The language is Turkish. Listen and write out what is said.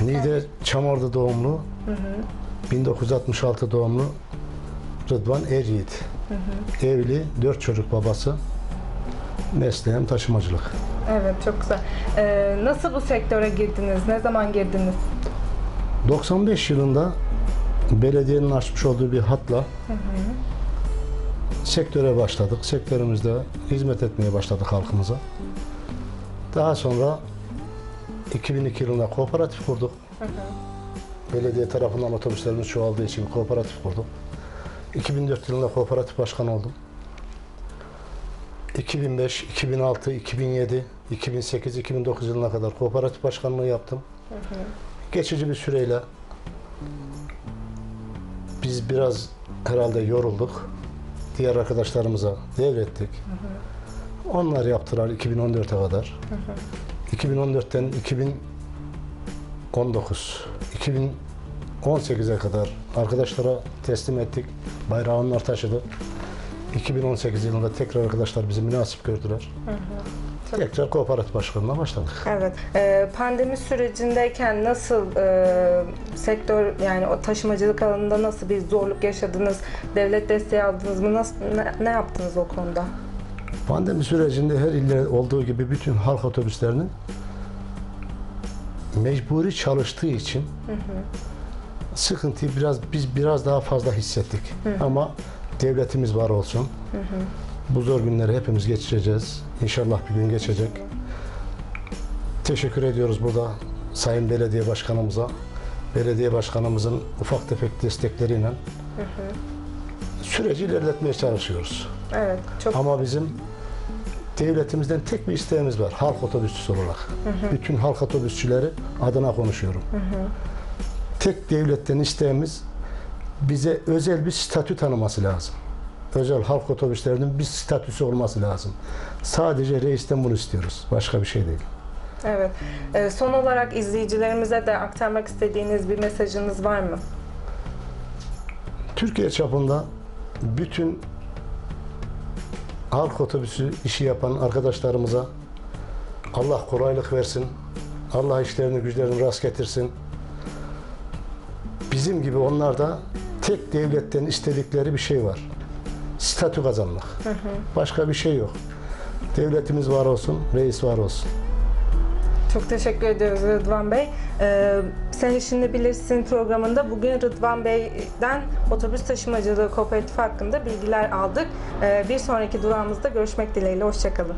1966 doğumlu, 1966 doğumlu Rıdvan Eryiğit. Evli, dört çocuk babası. Mesleğim taşımacılık. Evet çok güzel. Ee, nasıl bu sektöre girdiniz? Ne zaman girdiniz? 95 yılında belediyenin açmış olduğu bir hatla sektöre başladık. Sektörümüzde hizmet etmeye başladık halkımıza. Daha sonra 2002 yılında kooperatif kurduk. Belediye tarafından otobüslerimiz çoğaldığı için kooperatif kurduk. 2004 yılında kooperatif başkanı oldum. 2005, 2006, 2007, 2008, 2009 yılına kadar kooperatif başkanlığı yaptım. Geçici bir süreyle biz biraz herhalde yorulduk. Diğer arkadaşlarımıza devrettik. Onlar yaptılar 2014'e kadar. 2014'ten 2019, 2018'e kadar arkadaşlara teslim ettik. Bayrağı onlar taşıdı. 2018 yılında tekrar arkadaşlar bizi münasip gördüler. Tekrar kooperatif başkanlığına başladık. Evet. Ee, pandemi sürecindeyken nasıl e, sektör yani o taşımacılık alanında nasıl bir zorluk yaşadınız? Devlet desteği aldınız mı? Nasıl, ne, ne yaptınız o konuda? Pandemi sürecinde her ilde olduğu gibi bütün halk otobüslerinin mecburi çalıştığı için sıkıntıyı biraz biz biraz daha fazla hissettik. Ama devletimiz var olsun. Bu zor günleri hepimiz geçireceğiz. İnşallah bir gün geçecek. Teşekkür ediyoruz burada Sayın Belediye Başkanımıza. Belediye Başkanımızın ufak tefek destekleriyle süreci ilerletmeye çalışıyoruz. Evet. Çok Ama bizim devletimizden tek bir isteğimiz var. Halk otobüsçüsü olarak. Bütün halk otobüsçüleri adına konuşuyorum. Tek devletten isteğimiz bize özel bir statü tanıması lazım. Özel halk otobüslerinin bir statüsü olması lazım. Sadece reisten bunu istiyoruz. Başka bir şey değil. Evet. Ee, son olarak izleyicilerimize de aktarmak istediğiniz bir mesajınız var mı? Türkiye çapında bütün halk otobüsü işi yapan arkadaşlarımıza Allah kolaylık versin. Allah işlerini güçlerini rast getirsin. Bizim gibi onlar da tek devletten istedikleri bir şey var. Statü kazanmak. Başka bir şey yok. Devletimiz var olsun, reis var olsun. Çok teşekkür ediyoruz Rıdvan Bey. Ee, Sen İşini Bilirsin programında bugün Rıdvan Bey'den otobüs taşımacılığı kooperatifi hakkında bilgiler aldık. Ee, bir sonraki durağımızda görüşmek dileğiyle. Hoşçakalın.